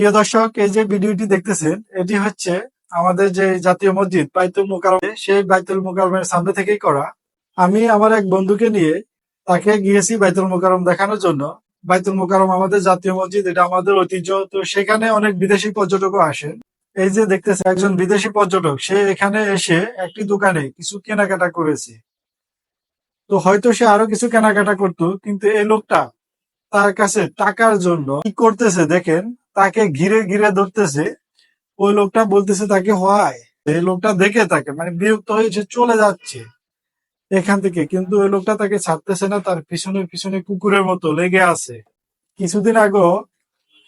প্রিয় দর্শক, এই যে ভিডিওটি দেখতেছেন, এটি হচ্ছে আমাদের যে জাতীয় মসজিদ, বাইতুল মোকারম সেই বাইতুল মোকারমের সামনে থেকেই করা। আমি আমার এক বন্ধুকে নিয়ে তাকে গিয়েছি বাইতুল মোকারম দেখানোর জন্য। বাইতুল মোকারম আমাদের জাতীয় মসজিদ, এটা আমাদের ঐতিহ্য। তো সেখানে অনেক বিদেশি পর্যটকও আসেন। এই যে দেখতেছে একজন বিদেশি পর্যটক, সে এখানে এসে একটি দোকানে কিছু কেনাকাটা করেছে। তো হয়তো সে আরও কিছু কেনাকাটা করতো, কিন্তু এই লোকটা তার কাছে টাকার জন্য কি করতেছে দেখেন। তাকে ঘিরে ঘিরে ধরতেছে, ওই লোকটা বলতেছে তাকে হয়। এই লোকটা দেখে তাকে মানে বিরক্ত হয়েছে চলে যাচ্ছে এখান থেকে। কিন্তু ওই লোকটা তাকে ছাড়তেছে না, তার পিছনে পিছনে কুকুরের মতো লেগে আছে। কিছুদিন আগেও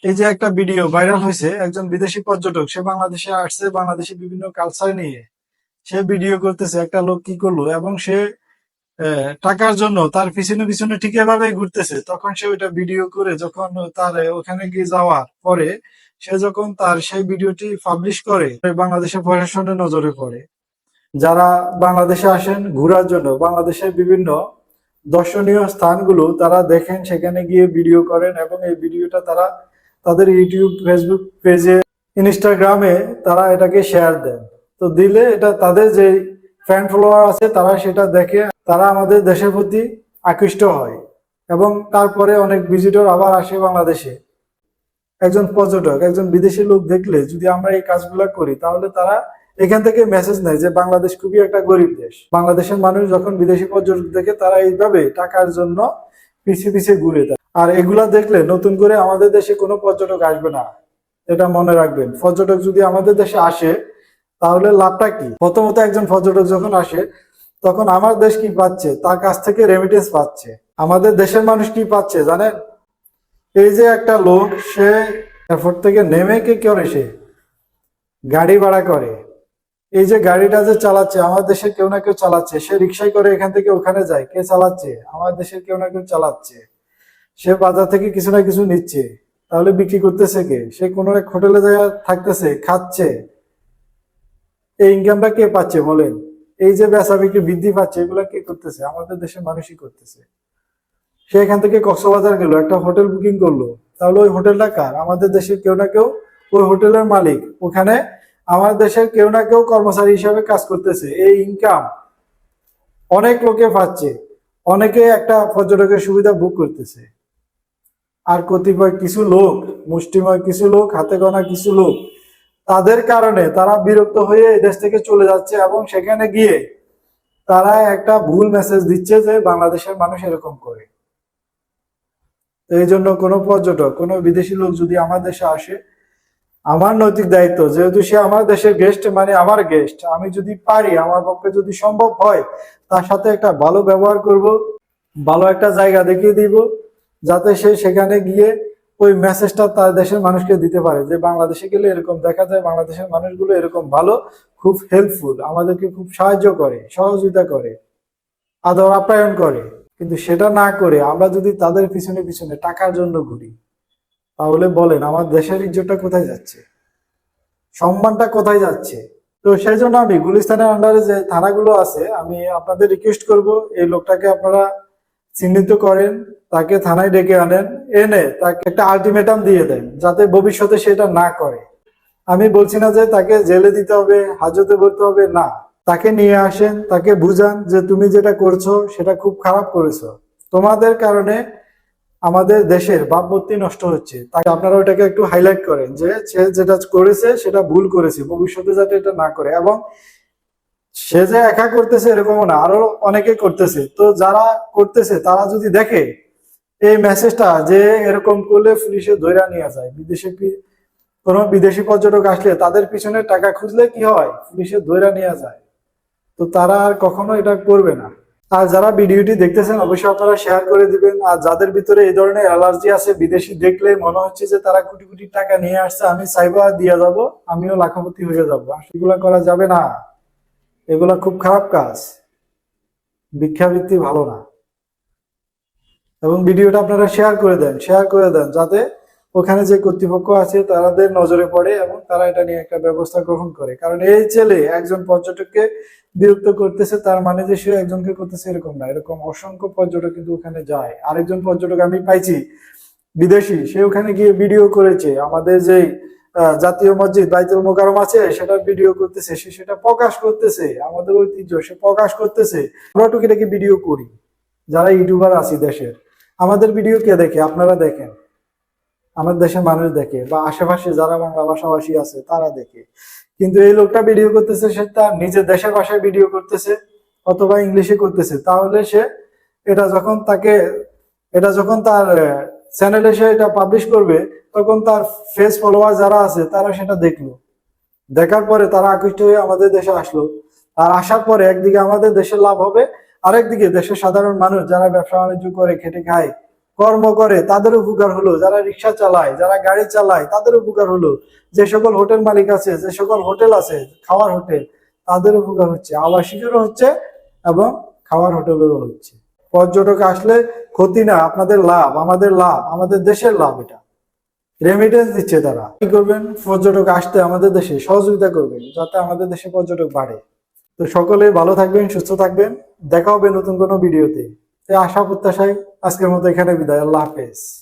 এই যে একটা ভিডিও ভাইরাল হয়েছে, একজন বিদেশি পর্যটক, সে বাংলাদেশে আসছে, বাংলাদেশি বিভিন্ন কালচার নিয়ে। সে ভিডিও করতেছে, একটা লোক কি করল, এবং সে টাকার জন্য, তার পিছনে পিছনে ঠিক এভাবে ঘুরতেছে। তখন সে ওইটা ভিডিও করে যখন তার ওখানে গিয়ে যাওয়ার পরে সে যখন তার সেই ভিডিওটি পাবলিশ করে বাংলাদেশের প্রশাসনের নজরে পড়ে। যারা বাংলাদেশে আসেন ঘোরার জন্য, বাংলাদেশের বিভিন্ন দর্শনীয় স্থানগুলো তারা দেখেন, সেখানে গিয়ে ভিডিও করেন এবং এই ভিডিওটা তারা তাদের ইউটিউব ফেসবুক পেজে ইনস্টাগ্রামে তারা এটাকে শেয়ার দেন। তো দিলে এটা তাদের যে ফ্যান ফলোয়ার আছে, তারা সেটা দেখে, তারা আমাদের দেশের প্রতি আকৃষ্ট হয় এবং তারপরে অনেক ভিজিটর আবার আসে বাংলাদেশে। একজন পর্যটক, একজন বিদেশি লোক দেখলে যদি আমরা এই কাজগুলো করি, তাহলে তারা এখান থেকে মেসেজ নেয় যে বাংলাদেশ খুবই একটা গরিব দেশ। বাংলাদেশের মানুষ যখন বিদেশি পর্যটক দেখে, তারা এইভাবে টাকার জন্য পিছিয়ে পিছিয়ে ঘুরে দেয় আর এগুলা দেখলে নতুন করে আমাদের দেশে কোনো পর্যটক আসবে না, এটা মনে রাখবেন। পর্যটক যদি আমাদের দেশে আসে তাহলে লাভটা কি? প্রথমত একজন পর্যটক যখন আসে, তখন আমার দেশ কি পাচ্ছে? তার কাছ থেকে রেমিটেন্স পাচ্ছে। আমাদের দেশের মানুষ কি পাচ্ছে, জানেন? এই যে একটা লোক, সে এয়ারপোর্ট থেকে নেমে কে করে সে গাড়ি ভাড়া করে। এই যে গাড়িটা যে চালাচ্ছে, আমার দেশের কেউ না কেউ চালাচ্ছে। সে রিক্সায় করে এখান থেকে ওখানে যায়, কে চালাচ্ছে? আমার দেশের কেউ না কেউ চালাচ্ছে। সে বাজার থেকে কিছু না কিছু নিচ্ছে। তাহলে বিক্রি করতেছে কে? সে কোনো এক হোটেলে জায়গা থাকতেছে, খাচ্ছে। এই ইনকামটা কে পাচ্ছে বলেন? এই যে বেচা বিক্রি বৃদ্ধি পাচ্ছে, এগুলা কে করতেছে? আমাদের দেশের মানুষই করতেছে। সে এখান থেকে কক্সবাজার গেল, একটা হোটেল বুকিং করল। তাহলে ওই হোটেলটা কার? আমাদের দেশের কেউ না কেউ ওই হোটেলের মালিক। ওখানে আমার দেশের কেউ না কেউ কর্মচারী হিসাবে কাজ করতেছে। এই ইনকাম অনেক লোকে পাচ্ছে। অনেকে একটা পর্যটকের সুবিধা বুক করতেছে। আর কতিপয় কিছু লোক, মুষ্টিময় কিছু লোক, হাতে গোনা কিছু লোক তাদের কারণে তারা বিরক্ত হয়ে দেশ থেকে চলে যাচ্ছে এবং সেখানে গিয়ে তারা একটা ভুল মেসেজ দিচ্ছে যে বাংলাদেশের মানুষ এরকম করে। এই জন্য কোনো পর্যটক, কোনো বিদেশি লোক যদি আমার দেশে আসে, আমার নৈতিক দায়িত্ব, যেহেতু সে আমার দেশের গেস্ট মানে আমার গেস্ট আমি যদি পারি, আমার পক্ষে যদি সম্ভব হয়, তার সাথে একটা ভালো ব্যবহার করব, ভালো একটা জায়গা দেখিয়ে দিব, যাতে সে সেখানে গিয়ে ওই মেসেজটা তার দেশের মানুষকে দিতে পারে যে, বাংলাদেশে গেলে এরকম দেখা যায়, বাংলাদেশের মানুষগুলো এরকম ভালো, খুব হেল্পফুল আমাদেরকে খুব সাহায্য করে, সহযোগিতা করে, আদর আপ্যায়ন করে। কিন্তু সেটা না করে আমরা যদি তাদের পিছনে পিছনে টাকার জন্য ঘুরি, তাহলে বলেন, আমার দেশের ইজ্জতটা কোথায় যাচ্ছে? সম্মানটা কোথায় যাচ্ছে? তো সেই জন্য আমি গুলিস্তানের আন্ডারে যে থানাগুলো আছে, আমি আপনাদের রিকোয়েস্ট করব, এই লোকটাকে আপনারা চিহ্নিত করেন, তাকে থানায় ডেকে আনেন এনে তাকে একটা আলটিমেটাম দিয়ে দেন যাতে ভবিষ্যতে সেটা না করে। আমি বলছি না যে তাকে জেলে দিতে হবে, হাজতে ভরতে হবে, না। তাকে নিয়ে আসেন, তাকে বুঝান যে তুমি যেটা করছ সেটা খুব খারাপ করেছ। তোমাদের কারণে আমাদের দেশের ভাবমূর্তি নষ্ট হচ্ছে। তাই আপনারা ওটাকে একটু হাইলাইট করেন যে সে যেটা করেছে সেটা ভুল করেছে, ভবিষ্যতে যাতে এটা না করে। এবং সে যে একা করতেছে এরকমও না, আরও অনেকে করতেছে। তো যারা করতেছে, তারা যদি দেখে এই মেসেজটা যে এরকম করলে পুলিশে ধৈরা নিয়ে যায়। বিদেশে কোনো বিদেশি পর্যটক আসলে তাদের পিছনে টাকা খুঁজলে কি হয়? পুলিশে ধৈরা নিয়ে যায়। তো তারা আর কখনো এটা করবে না। আর যারা ভিডিওটি দেখতেছেন, অবশ্যই আপনারা শেয়ার করে দিবেন। আর যাদের ভিতরে এই ধরনের অ্যালার্জি আছে, বিদেশি দেখলে মনে হচ্ছে যে তারা কোটি কোটি টাকা নিয়ে আসছে, আমি সাইবার দিয়ে যাব, আমিও লাখপতি হয়ে যাব। এগুলা করা যাবে না। এগুলা খুব খারাপ কাজ। ভিক্ষাবৃত্তি ভালো না। এবং ভিডিওটা আপনারা শেয়ার করে দেন শেয়ার করে দেন যাতে ওখানে যে কর্তৃপক্ষ আছে তাদের নজরে পড়ে এবং তারা এটা নিয়ে একটা ব্যবস্থা গ্রহণ করে। কারণ এই ছেলে একজন পর্যটককে বিরক্ত করতেছে, তার মানে যে সে একজনকে করতেছে এরকম না। এরকম অসংখ্য পর্যটক কিন্তু ওখানে যায়। আরেকজন পর্যটক আমি পাইছি, বিদেশি, সে ওখানে গিয়ে ভিডিও করেছে। আমাদের যে জাতীয় মসজিদ বাইতুল মোকারম আছে সেটা ভিডিও করতেছে। সে সেটা প্রকাশ করতেছে, আমাদের ঐতিহ্য, সে প্রকাশ করতেছে। আমরা টুকিটাকি ভিডিও করি, যারা ইউটিউবার আছি দেশের। আমাদের ভিডিও কে দেখে? আপনারা দেখেন। আমাদের দেশের মানুষ দেখে বা আশেপাশে যারা বাংলা ভাষাভাষী আছে, তারা দেখে। কিন্তু এই লোকটা ভিডিও করতেছে, সে তার নিজের দেশের ভাষায় ভিডিও করতেছে অথবা ইংলিশে করতেছে। তাহলে সে এটা যখন তাকে, এটা যখন তার চ্যানেলে সে এটা পাবলিশ করবে, তখন তার ফেস ফলোয়ার যারা আছে, তারা সেটা দেখল। দেখার পরে তারা আকৃষ্ট হয়ে আমাদের দেশে আসলো। আর আসার পরে একদিকে আমাদের দেশের লাভ হবে আরেকদিকে দেশের সাধারণ মানুষ যারা ব্যবসা বাণিজ্য করে, খেটে খায়, কর্ম করে, তাদের উপকার হলো যারা রিক্সা চালায়, যারা গাড়ি চালায়, তাদের উপকার হলো যে সকল হোটেল মালিক আছে, যে সকল হোটেল আছে, খাওয়ার হোটেল, তাদের উপকার হচ্ছে। আবাসিকেরও হচ্ছে এবং খাওয়ার হোটেলেরও হচ্ছে। পর্যটক আসলে ক্ষতি না, আপনাদের লাভ, আমাদের লাভ, আমাদের দেশের লাভ এটা। রেমিটেন্স দিচ্ছে তারা। কি করবেন? পর্যটক আসতে আমাদের দেশে সহযোগিতা করবেন, যাতে আমাদের দেশে পর্যটক বাড়ে। তো সকলে ভালো থাকবেন, সুস্থ থাকবেন। দেখা হবে নতুন কোনো ভিডিওতে। আশা প্রত্যাশায় আজকের মতো এখানে বিদায়। আল্লাহ হাফেজ।